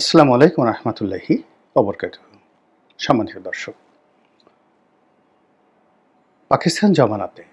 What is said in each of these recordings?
আসসালামু আলাইকুম রহমতুল্লাহি অবরকাত সম্মানিত দর্শক, পাকিস্তান জমানাতে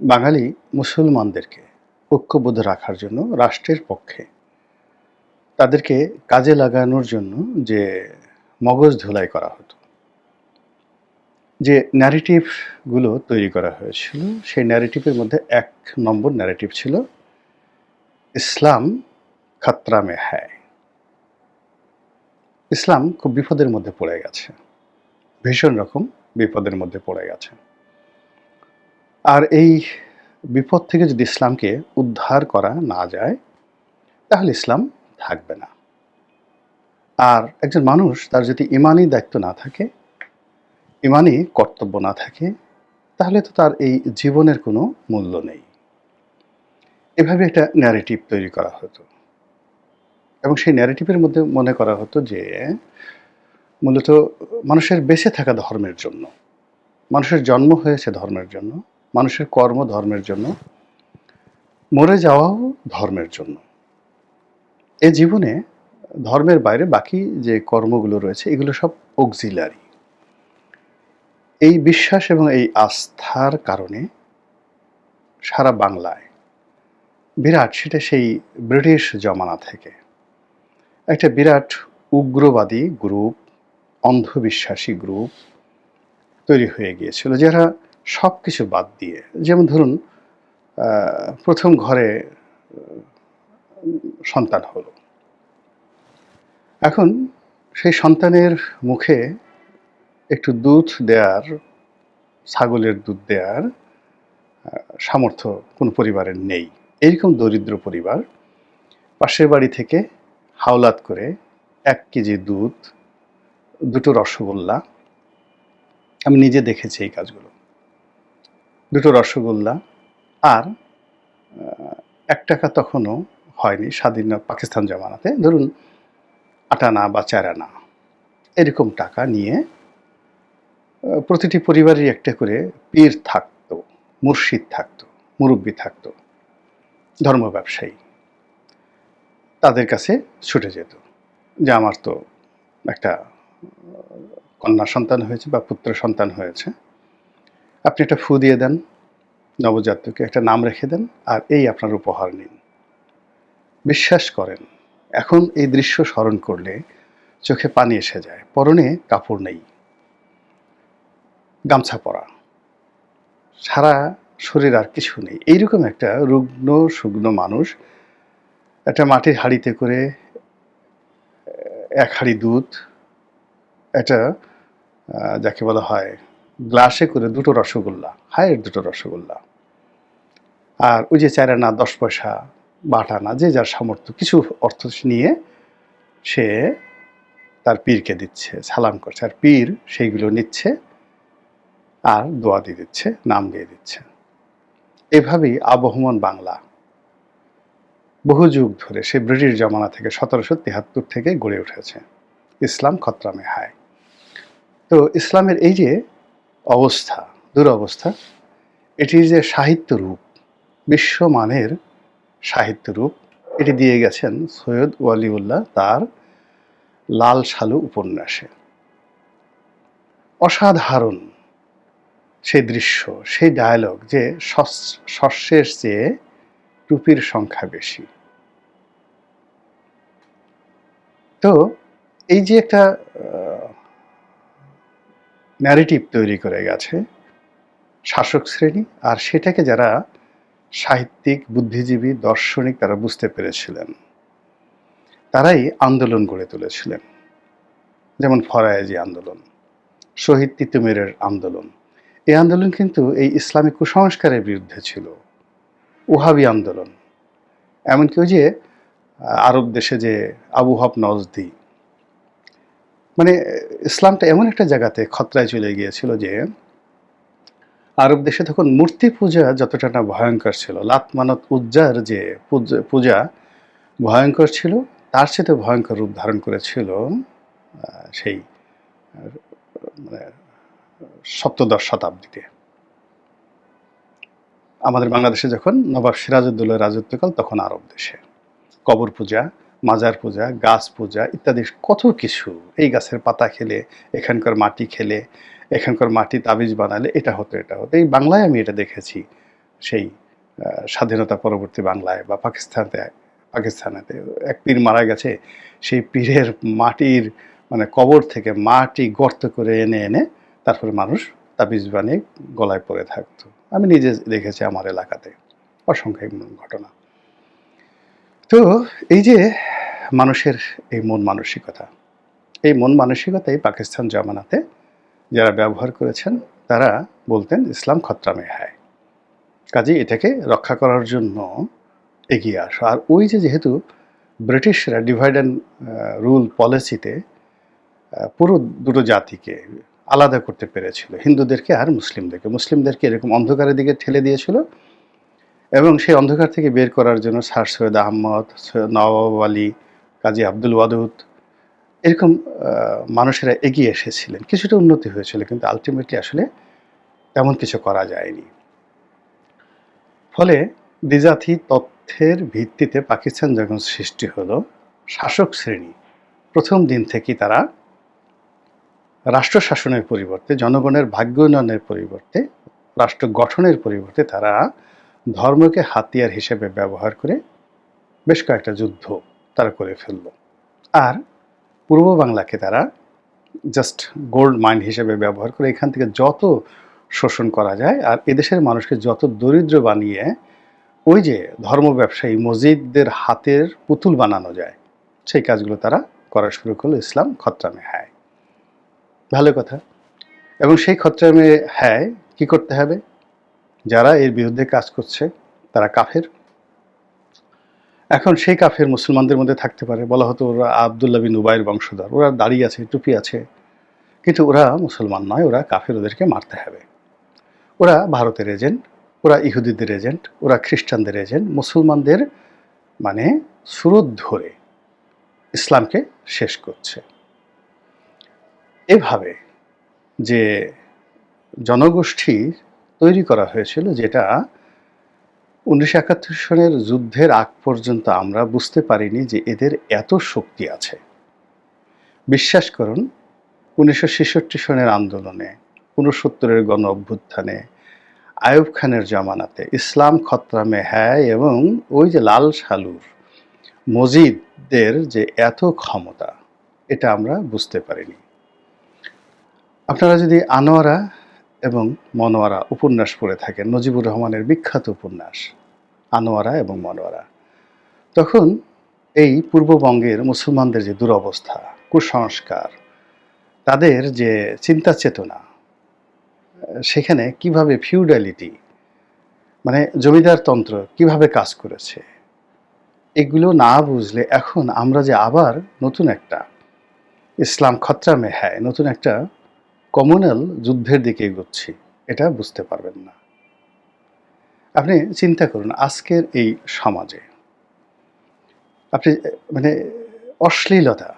বাঙালি মুসলমানদেরকে ঐক্যবদ্ধ রাখার জন্য রাষ্ট্রের পক্ষে তাদেরকে কাজে লাগানোর জন্য যে মগজ ধুলাই করা হতো, যে ন্যারেটিভগুলো তৈরি করা হয়েছিল, সেই ন্যারেটিভের মধ্যে এক নম্বর ন্যারেটিভ ছিল, ইসলাম খাতরা মে হ্যায় ইসলাম খুব বিপদের মধ্যে পড়ে গেছে। ভীষণ রকম বিপদের মধ্যে পড়ে গেছে। আর এই বিপদ থেকে যদি ইসলামকে উদ্ধার করা না যায়, তাহলে ইসলাম থাকবে না। আর একজন মানুষ তার যদি ইমানই দায়িত্ব না থাকে, ইমানই কর্তব্য না থাকে, তাহলে তো তার এই জীবনের কোনো মূল্য নেই। এভাবে একটা ন্যারেটিভ তৈরি করা হতো। এবং সেই ন্যারেটিভের মধ্যে মনে করা হতো যে, মূলত মানুষের বেঁচে থাকা ধর্মের জন্য, মানুষের জন্ম হয়েছে ধর্মের জন্য, মানুষের কর্ম ধর্মের জন্য, মরে যাওয়াও ধর্মের জন্য। এ জীবনে ধর্মের বাইরে বাকি যে কর্মগুলো রয়েছে, এগুলো সব অক্সিলারি এই বিশ্বাস এবং এই আস্থার কারণে সারা বাংলায় বিরাট সেটা সেই ব্রিটিশ জমানা থেকে। একটা বিরাট উগ্রবাদী গ্রুপ অন্ধবিশ্বাসী গ্রুপ তৈরি হয়ে গিয়েছিল যারা সব কিছু বাদ দিয়ে যেমন ধরুন প্রথম ঘরে সন্তান হলো। এখন সেই সন্তানের মুখে একটু দুধ দেওয়ার ছাগলের দুধ দেওয়ার আহ, সামর্থ্য কোনো পরিবারের নেই। এইরকম দরিদ্র পরিবার পাশের বাড়ি থেকে হাওলাত করে এক কেজি দুধ, দুটো রসগোল্লা। আমি নিজে দেখেছি এই কাজগুলো। দুটো রসগোল্লা আর এক টাকা তখনও হয়নি স্বাধীন পাকিস্তান জামানাতে। ধরুন আটানা বা চারানা এরকম টাকা নিয়ে প্রতিটি পরিবারের একটা করে পীর থাকতো, মুর্শিদ থাকতো, মুরব্বী থাকতো ধর্ম ব্যবসায়ী তাদের কাছে ছুটে যেত। যে আমার তো একটা কন্যা সন্তান হয়েছে বা পুত্র সন্তান হয়েছে। আপনি একটা ফু দিয়ে দেন, নবজাতককে একটা নাম রেখে দেন, আর এই আপনার উপহার নিন। বিশ্বাস করেন, এখন এই দৃশ্য স্মরণ করলে চোখে পানি এসে যায়, পরনে কাপড় নেই, গামছা পরা, সারা শরীর আর কিছু নেই। এইরকম একটা রুগ্ন শুগ্ন মানুষ একটা মাটির হাঁড়িতে করে এক হাঁড়ি দুধ আহ, যাকে বলা হয় গ্লাসে করে দুটো রসগোল্লা হায়ের দুটো রসগোল্লা। আর ওই যে চারানা দশ পয়সা বাটানা যে যার সামর্থ্য কিছু অর্থ নিয়ে সে তার পীরকে দিচ্ছে সালাম করছে। আর পীর সেইগুলো নিচ্ছে আর দোয়া দিয়ে দিচ্ছে নাম দিয়ে দিচ্ছে। এভাবেই আবহমান বাংলা। বহু যুগ ধরে সে ব্রিটিশ জমানা থেকে সতেরোশো তিয়াত্তর থেকে গড়ে উঠেছে। ইসলাম খতরামে হায়। তো ইসলামের এই যে অবস্থা, দুরবস্থা এটির যে সাহিত্য রূপ, বিশ্বমানের সাহিত্য রূপ, এটি দিয়ে গেছেন সৈয়দ ওয়ালিউল্লাহ তার লাল সালু উপন্যাসে। অসাধারণ সেই দৃশ্য সেই ডায়ালগ যে শস- শস্যের চেয়ে টুপির সংখ্যা বেশি। তো এই যে একটা ন্যারেটিভ তৈরি করে গেছে শাসক শ্রেণি, আর সেটাকে যারা সাহিত্যিক, বুদ্ধিজীবী, দার্শনিক তারা বুঝতে পেরেছিলেন, তারাই আন্দোলন গড়ে তুলেছিলেন। যেমন ফরায়েজি আন্দোলন, শহীদ তিতুমিরের আন্দোলন, এই আন্দোলন কিন্তু এই ইসলামিক কুসংস্কারের বিরুদ্ধে ছিল। ওহাবি আন্দোলন। এমনকি ওই যে আরব দেশে যে আবু হব নজদি মানে ইসলামটা এমন একটা জায়গাতে খতরায় চলে গিয়েছিল যে, আরব দেশে তখন মূর্তি পূজা যতটা না ভয়ঙ্কর ছিল লাত মানত উজ্জার যে পূজা ভয়ঙ্কর ছিল, তার সাথে ভয়ঙ্কর রূপ ধারণ করেছিল সেই মানে সপ্তদশ শতাব্দীতে। আমাদের বাংলাদেশে যখন নবাব সিরাজউদ্দৌলার রাজত্বকাল তখন আরব দেশে। কবর পূজা, মাজার পূজা, গাছ পূজা ইত্যাদি কত কিছু এই গাছের পাতা খেলে, এখানকার মাটি খেলে, এখানকার মাটি তাবিজ বানালে, এটা হতো এটা হতো। এই বাংলায় আমি এটা দেখেছি, সেই স্বাধীনতা পরবর্তী বাংলায় বা পাকিস্তানতে, পাকিস্তানেতে। এক পীর মারা গেছে, সেই পীরের মাটির মানে কবর থেকে মাটি গর্ত করে এনে এনে তারপরে মানুষ তাবিজ বানিয়ে গলায় পরে থাকতো। আমি নিজে দেখেছি আমার এলাকাতে। অসংখ্য ঘটনা। তো এই যে মানুষের এই মন মানসিকতা, এই মন মানসিকতাই পাকিস্তান জামানাতে যারা ব্যবহার করেছেন, তারা বলতেন ইসলাম খতরামে হায়। কাজে এটাকে রক্ষা করার জন্য এগিয়ে আসো। আর ওই যে যেহেতু ব্রিটিশরা ডিভাইড অ্যান্ড রুল পলিসিতে পুরো দুটো জাতিকে আলাদা করতে পেরেছিল। হিন্দুদেরকে আর মুসলিমদেরকে। মুসলিমদেরকে এরকম অন্ধকারের দিকে ঠেলে দিয়েছিল এবং সেই অন্ধকার থেকে বের করার জন্য স্যার সৈয়দ আহমদ নবাব আলী, কাজী আব্দুল ওয়াদুদ এরকম মানুষেরা এগিয়ে এসেছিলেন। কিছুটা উন্নতি হয়েছিল কিন্তু আলটিমেটলি আসলে তেমন কিছু করা যায়নি। ফলে দ্বিজাতি তথ্যের ভিত্তিতে পাকিস্তান যখন সৃষ্টি হলো, শাসক শ্রেণি প্রথম দিন থেকেই তারা রাষ্ট্র শাসনের পরিবর্তে, জনগণের ভাগ্য উন্নয়নের পরিবর্তে, রাষ্ট্র গঠনের পরিবর্তে তারা ধর্মকে হাতিয়ার হিসেবে ব্যবহার করে বেশ কয়েকটা যুদ্ধ তারা করে ফেলল। আর পূর্ব বাংলাকে তারা জাস্ট গোল্ড মাইন হিসেবে ব্যবহার করে এখান থেকে যত শোষণ করা যায় আর এদেশের মানুষকে যত দরিদ্র বানিয়ে ওই যে ধর্ম ব্যবসায়ী মসজিদদের হাতের পুতুল বানানো যায়, সেই কাজগুলো তারা করা শুরু করল ইসলাম খতরামে হ্যায় ভালো কথা। এবং সেই খতরামে হ্যায়, কি করতে হবে? যারা এর বিরুদ্ধে কাজ করছে, তারা কাফের। এখন সেই কাফের মুসলমানদের মধ্যে থাকতে পারে। বলা হতো ওরা আবদুল্লাহ বিন উবাইয়ের বংশধর। ওরা দাড়ি আছে, টুপি আছে। কিন্তু ওরা মুসলমান নয়, ওরা কাফের, ওদেরকে মারতে হবে। ওরা ভারতের এজেন্ট, ওরা ইহুদিদের এজেন্ট, ওরা খ্রিস্টানদের এজেন্ট। মুসলমানদের মানে সুরত ধরে ইসলামকে শেষ করছে। এভাবে যে জনগোষ্ঠী তৈরি করা হয়েছিল যেটা উনিশশো একাত্তর সনের যুদ্ধের আগ পর্যন্ত আমরা বুঝতে পারিনি যে এদের এত শক্তি আছে। বিশ্বাস করুন, উনিশশো ছেষট্টি সনের আন্দোলনে উনসত্তরের গণ অভ্যুত্থানে, আয়ুব খানের জামানাতে, ইসলাম খতরামে হ্যায় এবং ওই যে লাল সালুর মজিদদের যে এত ক্ষমতা, এটা আমরা বুঝতে পারিনি। আপনারা যদি আনোয়ারা এবং মনোয়ারা উপন্যাস পড়ে থাকেন, নজিবুর রহমানের বিখ্যাত উপন্যাস, আনোয়ারা এবং মনোয়ারা, তখন এই পূর্ববঙ্গের মুসলমানদের যে দুরবস্থা, কুসংস্কার, তাদের যে চিন্তা চেতনা, সেখানে কীভাবে ফিউডালিটি মানে জমিদার তন্ত্র কীভাবে কাজ করেছে, এগুলো না বুঝলে এখন আমরা যে আবার নতুন একটা ইসলাম খতরামে হ্যায় নতুন একটা কমনাল যুদ্ধের দিকে এগোচ্ছি, এটা বুঝতে পারবেন না। আপনি চিন্তা করুন, আজকের এই সমাজে আপনি মানে অশ্লীলতা,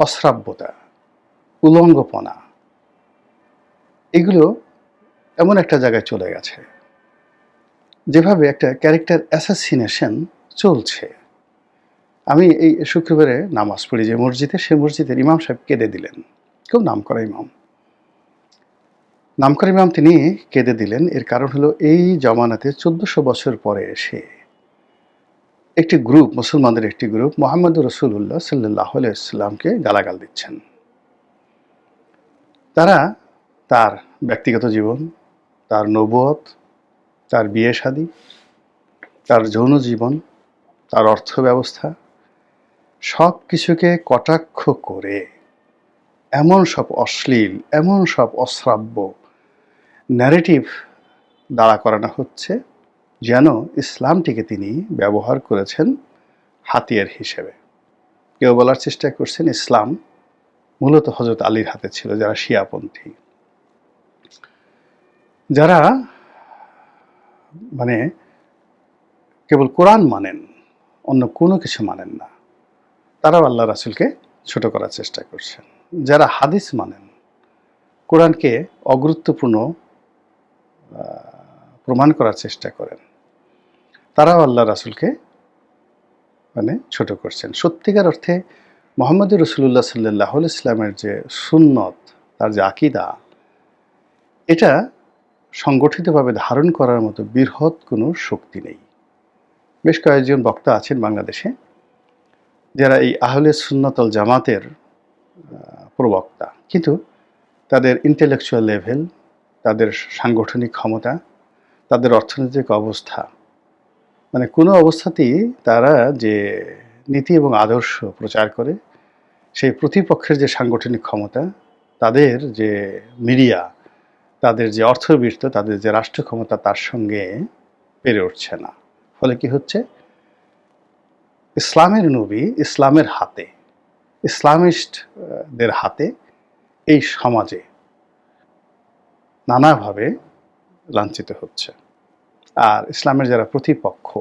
অশ্রাব্যতা, উলঙ্গপনা, এগুলো এমন একটা জায়গায় চলে গেছে, যেভাবে একটা ক্যারেক্টার অ্যাসাসিনেশন চলছে। আমি এই শুক্রবারে নামাজ পড়ি, যে মসজিদে, সে মসজিদের ইমাম সাহেব কেঁদে দিলেন। খুব নাম করা ইমাম। নামকরা ইমাম তিনি কেঁদে দিলেন। এর কারণ হলো এই জমানাতে চোদ্দশো বছর পরে এসে একটি গ্রুপ, মুসলমানদের একটি গ্রুপ মোহাম্মদ রসুল্লাহ সাল্লাহ ইসলামকে গালাগাল দিচ্ছেন। তারা তার ব্যক্তিগত জীবন, তার নবুয়ত, তার বিয়ে শাদী, তার যৌন জীবন, তার অর্থ ব্যবস্থা সব কিছুকে কটাক্ষ করে এমন সব অশ্লীল, এমন সব অশ্রাব্য ন্যারেটিভ দাঁড়া করানো হচ্ছে যেন ইসলামটিকে তিনি ব্যবহার করেছেন হাতিয়ার হিসেবে। কেউ বলার চেষ্টা করছেন ইসলাম মূলত হজরত আলীর হাতে ছিল, যারা শিয়াপন্থী। যারা মানে কেবল কোরআন মানেন, অন্য কোনো কিছু মানেন না, তারাও আল্লাহ রাসুলকে ছোট করার চেষ্টা করছেন। যারা হাদিস মানেন, কোরআনকে অগুরুত্বপূর্ণ প্রমাণ করার চেষ্টা করেন। তারাও আল্লাহ রাসুলকে মানে ছোট করছেন। সত্যিকার অর্থে মোহাম্মদ রসুল্লাহ সাল্লাহ ইসলামের যে সুন্নত, তার যে আকিদা, এটা সংগঠিতভাবে ধারণ করার মতো বৃহৎ কোনো শক্তি নেই। বেশ কয়েকজন বক্তা আছেন বাংলাদেশে, যারা এই আহলে সুন্নতল জামাতের প্রবক্তা। কিন্তু তাদের ইন্টেলেকচুয়াল লেভেল তাদের সাংগঠনিক ক্ষমতা, তাদের অর্থনৈতিক অবস্থা। মানে কোনো অবস্থাতেই তারা যে নীতি এবং আদর্শ প্রচার করে, সেই প্রতিপক্ষের যে সাংগঠনিক ক্ষমতা, তাদের যে মিডিয়া, তাদের যে অর্থবৃত্ত তাদের যে রাষ্ট্র ক্ষমতা, তার সঙ্গে পেরে উঠছে না। ফলে কি হচ্ছে? ইসলামের নবী ইসলামের হাতে, ইসলামিস্টদের হাতে এই সমাজে নানাভাবে লাঞ্ছিত হচ্ছে। আর ইসলামের যারা প্রতিপক্ষ,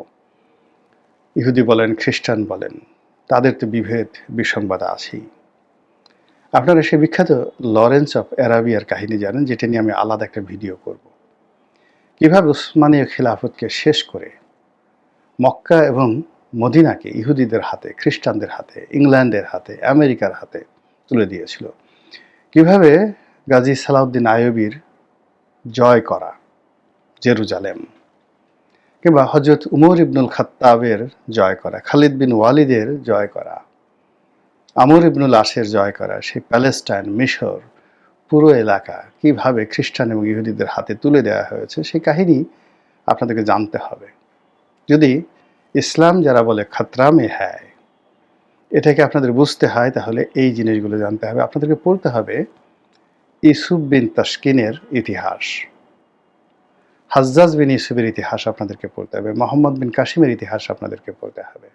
ইহুদি বলেন, খ্রিস্টান বলেন, তাদের তো বিভেদ, বিসংবাদ আছেই। আপনারা সে বিখ্যাত লরেন্স অফ অ্যারাবিয়ার কাহিনী জানেন, যেটা নিয়ে আমি আলাদা একটা ভিডিও করব। কীভাবে উসমানীয় খিলাফতকে শেষ করে মক্কা এবং মদিনাকে ইহুদিদের হাতে, খ্রিস্টানদের হাতে, ইংল্যান্ডের হাতে, আমেরিকার হাতে তুলে দিয়েছিল। কীভাবে গাজী সালাউদ্দিন আয়বির জয় করা, জেরুজালেম। কিংবা হজরত উমর ইবনুল খাত্তাবের জয় করা, খালিদ বিন ওয়ালিদের জয় করা, আমর ইবনুল আসের জয় করা, সেই প্যালেস্টাইন মিশর, পুরো এলাকা কীভাবে খ্রিস্টান এবং ইহুদিদের হাতে তুলে দেওয়া হয়েছে, সেই কাহিনী আপনাদেরকে জানতে হবে। যদি ইসলাম যারা বলে খাতরা মে হ্যায়, এটাকে আপনাদের বুঝতে হয়, তাহলে এই জিনিসগুলো জানতে হবে। আপনাদেরকে পড়তে হবে ইসুফ বিন তাসকিনের ইতিহাস। হাজ্জাজ বিন ইসুফের ইতিহাস আপনাদেরকে পড়তে হবে, মোহাম্মদ বিন কাশিমের ইতিহাস আপনাদেরকে পড়তে হবে।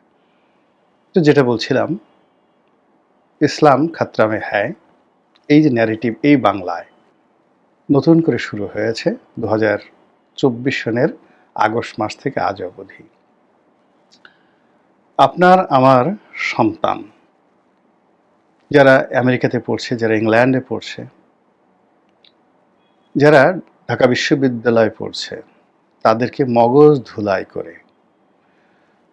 তো যেটা বলছিলাম, ইসলাম খাতরামে হ্যায়, এই যে ন্যারেটিভ এই বাংলায় নতুন করে শুরু হয়েছে দু হাজার চব্বিশ সনের আগস্ট মাস থেকে আজ অবধি। আপনার, আমার সন্তান, যারা আমেরিকাতে পড়ছে, যারা ইংল্যান্ডে পড়ছে যারা ঢাকা বিশ্ববিদ্যালয়ে পড়ছে, তাদেরকে মগজ ধুলাই করে।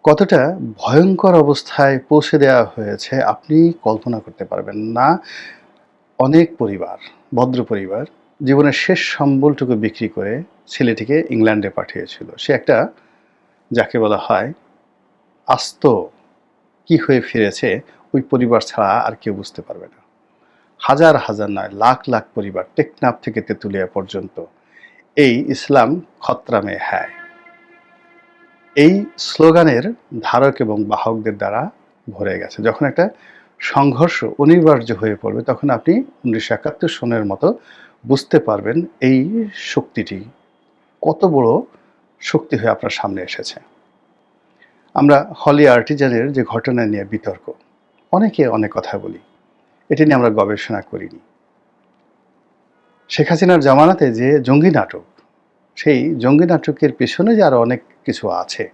কতটা ভয়ঙ্কর অবস্থায় পৌঁছে দেওয়া হয়েছে আপনি কল্পনা করতে পারবেন না। অনেক পরিবার, ভদ্র পরিবার, জীবনের শেষ সম্বলটুকু বিক্রি করে ছেলেটিকে ইংল্যান্ডে পাঠিয়েছিল। সে একটা, যাকে বলা হয়, আস্ত কি হয়ে ফিরেছে ওই পরিবার ছাড়া আর কেউ বুঝতে পারবে না। হাজার হাজার নয়, লাখ লাখ পরিবার টেকনাফ থেকে তেঁতুলিয়া পর্যন্ত। এই ইসলাম খতরামে হ্যায়। এই স্লোগানের ধারক এবং বাহকদের দ্বারা ভরে গেছে। যখন একটা সংঘর্ষ অনিবার্য হয়ে পড়বে, তখন আপনি উনিশশো একাত্তর সনের মতো বুঝতে পারবেন এই শক্তিটি কত বড় শক্তি হয়ে আপনার সামনে এসেছে। আমরা হলি আর্টিজানের যে ঘটনা নিয়ে বিতর্ক, অনেকে অনেক কথা বলি। এটি নিয়ে আমরা গবেষণা করিনি। শেখ হাসিনার জামানাতে যে জঙ্গি নাটক, সেই জঙ্গি নাটকের পেছনে যে আরও অনেক কিছু আছে,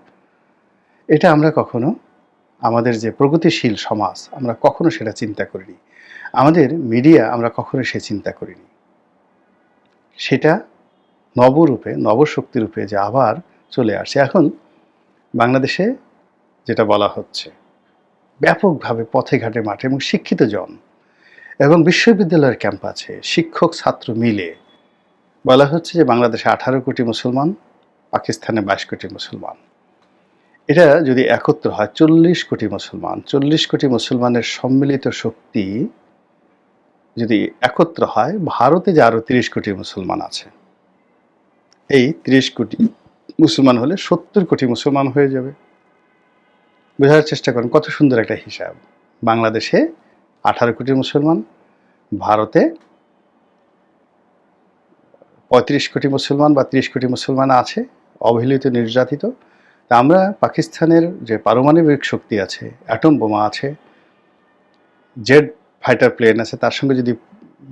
এটা আমরা কখনো আমাদের যে প্রগতিশীল সমাজ, আমরা কখনো সেটা চিন্তা করিনি। আমাদের মিডিয়া আমরা কখনো সে চিন্তা করিনি। সেটা নবরূপে নবশক্তিরূপে যে আবার চলে আসছে। এখন বাংলাদেশে যেটা বলা হচ্ছে, ব্যাপকভাবে পথে ঘাটে মাঠে এবং শিক্ষিত জন এবং বিশ্ববিদ্যালয়ের ক্যাম্পাসে শিক্ষক ছাত্র মিলে বলা হচ্ছে যে বাংলাদেশে আঠারো কোটি মুসলমান, পাকিস্তানে বাইশ কোটি মুসলমান। এটা যদি একত্র হয় চল্লিশ কোটি মুসলমান, চল্লিশ কোটি মুসলমানের সম্মিলিত শক্তি যদি একত্র হয়, ভারতে যে আরও তিরিশ কোটি মুসলমান আছে, এই তিরিশ কোটি মুসলমান হলে সত্তর কোটি মুসলমান হয়ে যাবে। বোঝার চেষ্টা করেন, কত সুন্দর একটা হিসাব। বাংলাদেশে আঠারো কোটি মুসলমান, ভারতে পঁয়ত্রিশ কোটি মুসলমান বা ত্রিশ কোটি মুসলমান আছে, অবহেলিত, নির্যাতিত। তা আমরা পাকিস্তানের যে পারমাণবিক শক্তি আছে, অ্যাটম বোমা আছে জেড ফাইটার প্লেন আছে, তার সঙ্গে যদি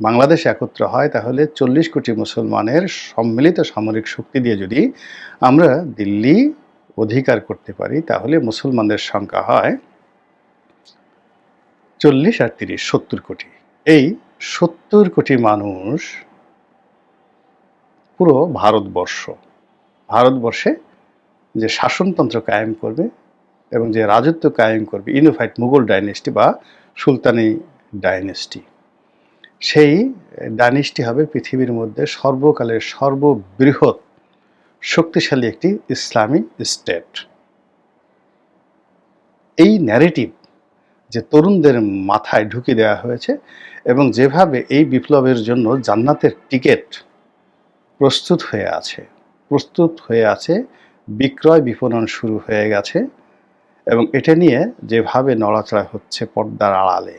বাংলাদেশ একত্র হয়, তাহলে চল্লিশ কোটি মুসলমানের সম্মিলিত সামরিক শক্তি দিয়ে যদি আমরা দিল্লি অধিকার করতে পারি, তাহলে মুসলমানদের সংখ্যা হয় চল্লিশ আর তিরিশ, সত্তর কোটি। এই সত্তর কোটি মানুষ পুরো ভারতবর্ষ, ভারতবর্ষে যে শাসনতন্ত্র কায়েম করবে এবং যে রাজত্ব কায়েম করবে, ইউনিফাইড মুঘল ডাইনেস্টি বা সুলতানি ডাইনেস্টি, সেই ডাইনেস্টি হবে পৃথিবীর মধ্যে সর্বকালের সর্ববৃহৎ শক্তিশালী একটি ইসলামী স্টেট। এই ন্যারেটিভ যে তরুণদের মাথায় ঢুকে দেওয়া হয়েছে এবং যেভাবে এই বিপ্লবের জন্য জান্নাতের টিকিট প্রস্তুত হয়ে আছে, প্রস্তুত হয়ে আছে, বিক্রয় বিপণন শুরু হয়ে গেছে এবং এটা নিয়ে যেভাবে নড়াচড়া হচ্ছে পর্দার আড়ালে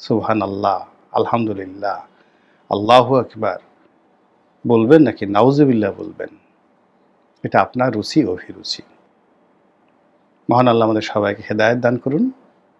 সুবহান আল্লাহ আলহামদুলিল্লাহ, আল্লাহ আকবার, বলবেন নাকি নাউজুবিল্লাহ বলবেন? এটা আপনার রুচি, অভিরুচি। মহান আল্লাহ আমাদের সবাইকে হেদায়ত দান করুন।